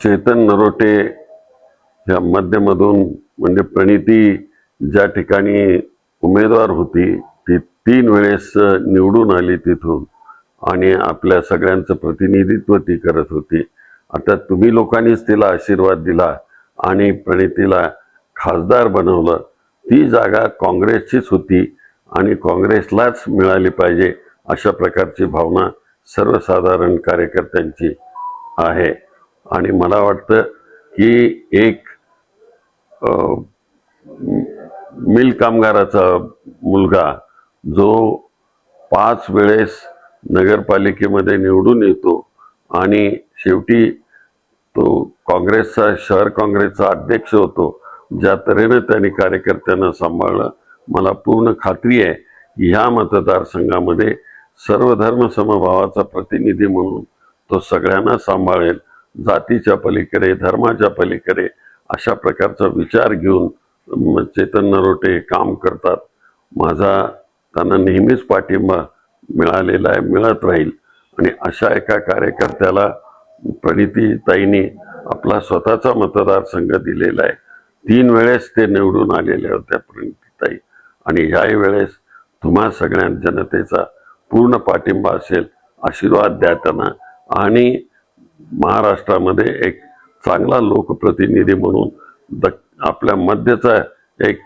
चेतन नरोटे ह्या मध्यमधून म्हणजे प्रणिती ज्या ठिकाणी उमेदवार होती ती तीन वेळेस निवडून आली तिथून आणि आपल्या सगळ्यांचं प्रतिनिधित्व ती करत होती. आता तुम्ही लोकांनीच तिला आशीर्वाद दिला आणि प्रणितीला खासदार बनवलं. ती जागा काँग्रेसचीच होती आणि काँग्रेसलाच मिळाली पाहिजे अशा प्रकारची भावना सर्वसाधारण कार्यकर्त्यांची आहे. आणि मला वाटतं की एक मिल कामगाराचा मुलगा जो पाच वेळेस नगरपालिकेमध्ये निवडून येतो आणि शेवटी तो काँग्रेसचा शहर काँग्रेसचा अध्यक्ष होतो ज्या तऱ्हेनं त्यांनी कार्यकर्त्यांना सांभाळलं मला पूर्ण खात्री आहे की ह्या मतदारसंघामध्ये सर्व धर्म समभावाचा प्रतिनिधी म्हणून तो सगळ्यांना सांभाळेल. जातीच्या पलीकडे धर्माच्या पलीकडे अशा प्रकारचा विचार घेऊन चेतन नरोटे काम करतात. माझा त्यांना नेहमीच पाठिंबा मिळालेला आहे मिळत राहील. आणि अशा एका कार्यकर्त्याला प्रणितीताईंनी आपला स्वतःचा मतदारसंघ दिलेला आहे. तीन वेळेस ते निवडून आलेल्या होत्या प्रणितीताई आणि ह्याही वेळेस तुम्हा सगळ्या जनतेचा पूर्ण पाठिंबा असेल आशीर्वाद द्या त्यांना. आणि महाराष्ट्रामध्ये एक चांगला लोकप्रतिनिधी म्हणून द आपल्या मध्यचा एक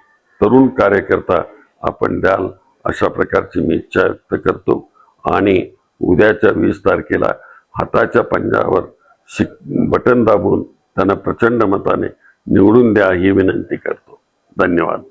तरुण कार्यकर्ता आपण द्याल अशा प्रकारची मी इच्छा व्यक्त करतो. आणि उद्याच्या वीस तारखेला हाताच्या पंजावर शिक बटन दाबून त्यांना प्रचंड मताने निवडून द्या ही विनंती करतो. धन्यवाद.